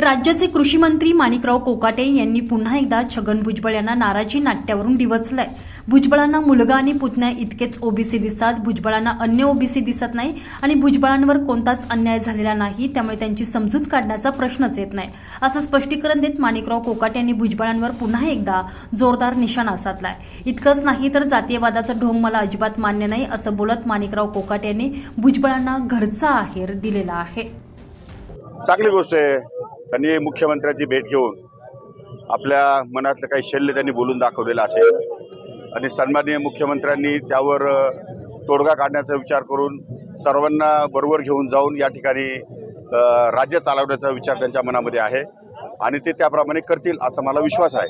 राज्याचे कृषी मंत्री माणिकराव कोकाटे यांनी पुन्हा एकदा छगन भुजबळ यांना नाराजी नाट्यावरून डिवचलंय. भुजबळांना मुलगा आणि पुतण्या इतकेच ओबीसी दिसतात. भुजबळांना अन्य ओबीसी दिसत नाही आणि भुजबळांवर कोणताच अन्याय झालेला नाही त्यामुळे त्यांची समजूत काढण्याचा प्रश्नच येत नाही. असं स्पष्टीकरण देत माणिकराव कोकाटे यांनी भुजबळांवर पुन्हा एकदा जोरदार निशाणा साधलाय. इतकंच नाही तर जातीयवादाचा ढोंग मला अजिबात मान्य नाही असं बोलत माणिकराव कोकाटे यांनी भुजबळांना घरचा आहेर दिलेला आहे. चांगली गोष्ट आहे. त्यांनी मुख्यमंत्र्यांची भेट घेऊन आपल्या मनातलं काही शल्य त्यांनी बोलून दाखवलेलं असेल. आणि सन्माननीय मुख्यमंत्र्यांनी त्यावर तोडगा काढण्याचा विचार करून सर्वांना बरोबर घेऊन जाऊन या ठिकाणी राज्य चालवण्याचा विचार त्यांच्या मनामध्ये आहे. आणि ते त्याप्रमाणे करतील असा मला विश्वास आहे.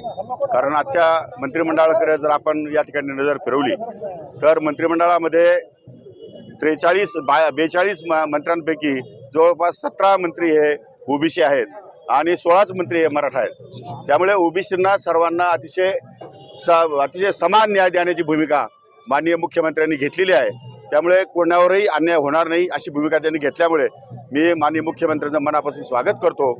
कारण आजच्या मंत्रिमंडळाकडे जर आपण या ठिकाणी नजर फिरवली तर मंत्रिमंडळामध्ये त्रेचाळीस बा बेचाळीस म मंत्र्यांपैकी जवळपास सतरा मंत्री हे ओबीसी आहेत. आणि सोळाच मंत्री हे मराठा आहेत. त्यामुळे ओबीसींना सर्वांना अतिशय स अतिशय समान न्याय देण्याची भूमिका माननीय मुख्यमंत्र्यांनी घेतलेली आहे. त्यामुळे कोणावरही अन्याय होणार नाही अशी भूमिका त्यांनी घेतल्यामुळे मी माननीय मुख्यमंत्र्यांचं मनापासून स्वागत करतो.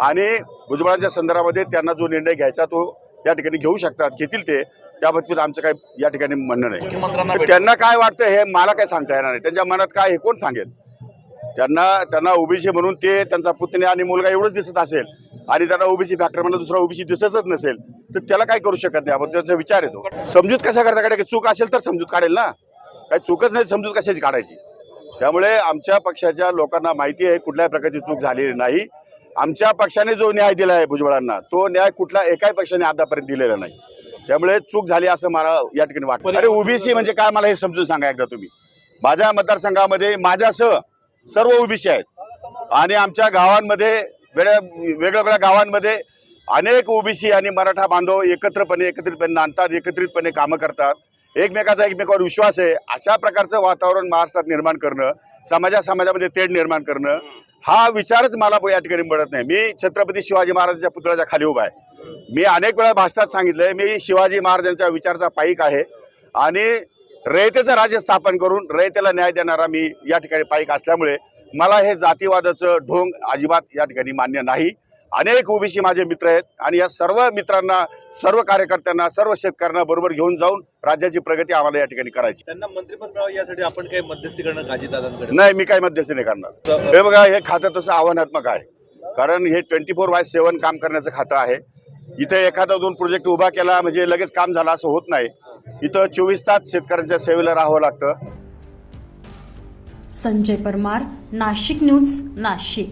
आणि भुजबळांच्या संदर्भामध्ये त्यांना जो निर्णय घ्यायचा तो या ठिकाणी घेऊ शकतात घेतील ते. त्या बाबतीत आमचं काय या ठिकाणी म्हणणं नाही. त्यांना काय वाटतं हे मला काय सांगता येणार नाही. त्यांच्या मनात काय हे कोण सांगेल? त्यांना त्यांना ओबीसी म्हणून ते त्यांचा पुतण्या आणि मुलगा एवढंच दिसत असेल आणि त्यांना ओबीसी फॅक्टर म्हणून दुसरा ओबीसी दिसतच नसेल तर त्याला काय करू शकत नाही? आपण त्याचा विचार येतो. समजूत कशा करता की चूक असेल तर समजूत काढेल ना? काही चूकच नाही समजूत कशाची काढायची? त्यामुळे आमच्या पक्षाच्या लोकांना माहिती आहे कुठल्याही प्रकारची चूक झालेली नाही. आमच्या पक्षाने जो न्याय दिला आहे भुजबळांना तो न्याय कुठल्या एकाही पक्षाने आतापर्यंत दिलेला नाही. त्यामुळे चूक झाली असं मला या ठिकाणी वाटतं. अरे ओबीसी म्हणजे काय? मला हे समजून सांगा एकदा तुम्ही. माझ्या मतदारसंघामध्ये माझ्यासह सर्व ओबीसी आहेत. आणि आमच्या गावांमध्ये वेगळ्या वेगवेगळ्या गावांमध्ये अनेक ओबीसी आणि मराठा बांधव एकत्रपणे एकत्रितपणे नांदतात एकत्रितपणे कामं करतात. एकमेकाचा एकमेकावर विश्वास आहे. अशा प्रकारचं वातावरण महाराष्ट्रात निर्माण करणं समाजा समाजामध्ये तेढ निर्माण करणं हा विचारच मला या ठिकाणी मिळत नाही. मी छत्रपती शिवाजी महाराजांच्या पुतळ्याच्या खाली उभा आहे. मी अनेक वेळा भाषणात सांगितलं मी शिवाजी महाराजांच्या विचाराचा पाईक आहे. आणि रयतेचं राज्य स्थापन करून रयतेला न्याय देणारा मी या ठिकाणी पाईक असल्यामुळे मला हे जातीवादाचं ढोंग अजिबात या ठिकाणी मान्य नाही. अनेक ओबीसी माझे मित्र आहेत आणि या सर्व मित्रांना सर्व कार्यकर्त्यांना सर्व शेतकऱ्यांना बरोबर घेऊन जाऊन राज्याची प्रगती आम्हाला या ठिकाणी करायची. त्यांना मंत्रिपद मिळावं यासाठी आपण काही मध्यस्थी करणं काजीदादांकडे नाही मी काही मध्यस्थी नाही करणार. हे बघा हे खातं तसं आव्हानात्मक आहे. कारण हे ट्वेंटी फोर बाय सेवन काम करण्याचं खातं आहे. इथे एखादा दोन प्रोजेक्ट उभा केला म्हणजे लगेच काम झालं असं होत नाही. इथं चोवीस तास शेतकऱ्यांच्या सेवेला राहावं लागतं. संजय परमार नाशिक न्यूज नाशिक.